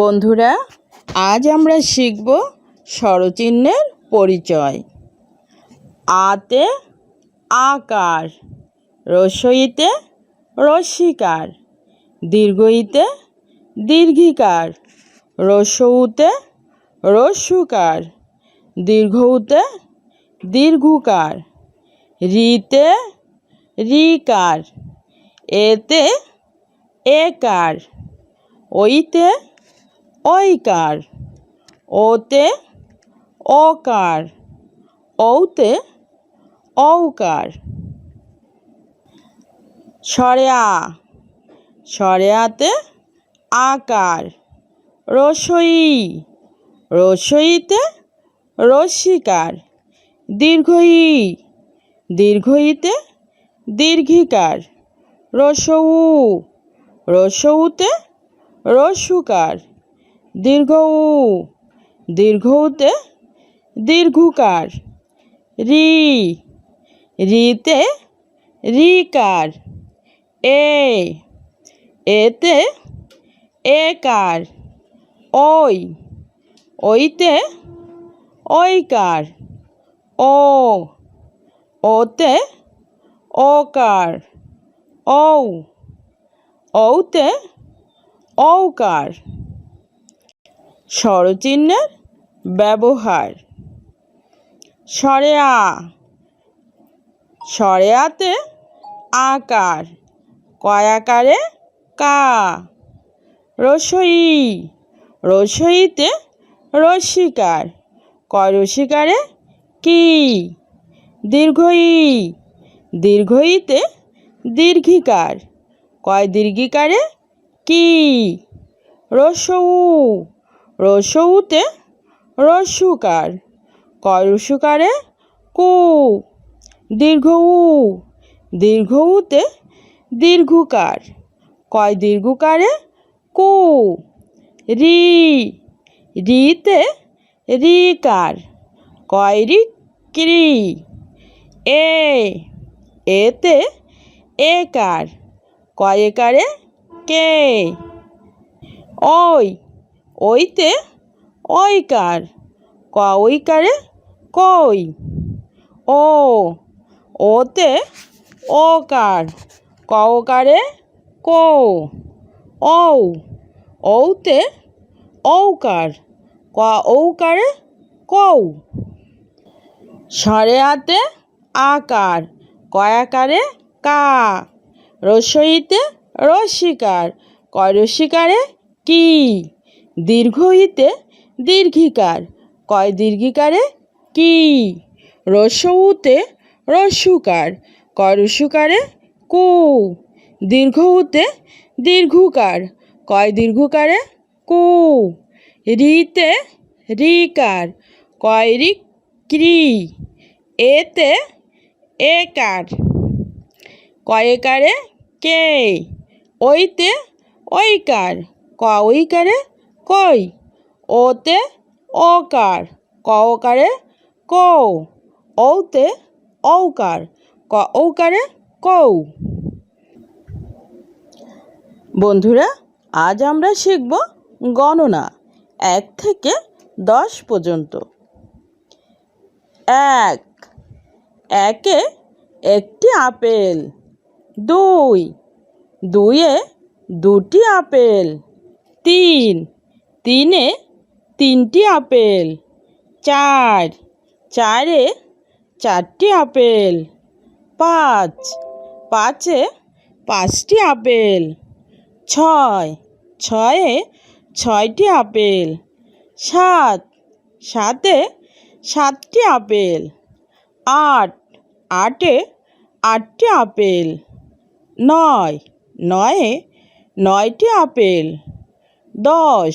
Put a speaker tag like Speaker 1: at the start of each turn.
Speaker 1: বন্ধুরা, আজ আমরা শিখব স্বরচিহ্নের পরিচয়। আতে আকার, রসইতে রস্যিকার দীর্ঘইতে দীর্ঘিকার, রসৌতে রস্যুকার দীর্ঘউতে দীর্ঘকার, রিতে রিকার, এতে একার ওইতে ঐকার ওতে ওকার ঔতে ঔকার সরেয়া, সরেয়াতে আকার রসই রসইতে রস্যিকার দীর্ঘই দীর্ঘইতে দীর্ঘিকার রসৌ রসৌতে রস্যুকার দীর্ঘ উ দীর্ঘউতে দীর্ঘকার, রি, রিতে রিকার, এ, এতে একার, ওই, ওইতে ওইকার, ও, ওতে ওকার, ঔ, ঔতে ঔকার। স্বরচিহ্নের ব্যবহার। সরেয়া। সরেয়াতে আকার কয়াকারে কা। রসই রসইতে রস্যিকার করসিকারে কি। দীর্ঘই দীর্ঘইতে দীর্ঘিকার, কয় দীর্ঘিকারে? কি। রসৌ। রসৌতে রস্যুকার কয় রস্যুকারে কু দীর্ঘ উ দীর্ঘ উতে দীর্ঘকার কয় দীর্ঘকারে কু, রি, রিতে রিকার কয় রি ক্রি এ, এতে একার, কয়েকারে কে ওই ওইতে ওইকার ক ওইকারে কই? ও, ওতে ওকার, ক ওকারে কো। ঔ, ঔতে ঔকার, ক ঔকারে কৌ। সরেয়াতে আকার কয়াকারে কা। রসইতে রস্যিকার কয়রস্যিকারে কি? দীর্ঘইতে দীর্ঘিকার। কয় দীর্ঘিকারে? কি? রসৌতে রস্যুকার। কয় রস্যুকারে? কু। দীর্ঘউতে দীর্ঘকার। কয় দীর্ঘকারে? কু। রিতে রিকার। কয় রি ক্রি। এতে একার। কয়েকারে কে? ওইতে ওইকার ক ওইকারে কই? ওতে ওকার ক ওকারে কৌ ঔতে ঔকার ক ঔকারে কৌ বন্ধুরা, আজ আমরা শিখব গণনা, এক থেকে দশ পর্যন্ত। এক, একে একটি আপেল। দুই, দুইয়ে দুটি আপেল। তিন তিনে তিনটি আপেল, চার, চারে চারটি আপেল, পাঁচ, পাঁচে পাঁচটি আপেল, ছয়, ছয়ে ছয়টি আপেল, সাত, সাতে সাতটি আপেল, আট, আটে আটটি আপেল, নয়, নয়ে নয়টি আপেল, দশ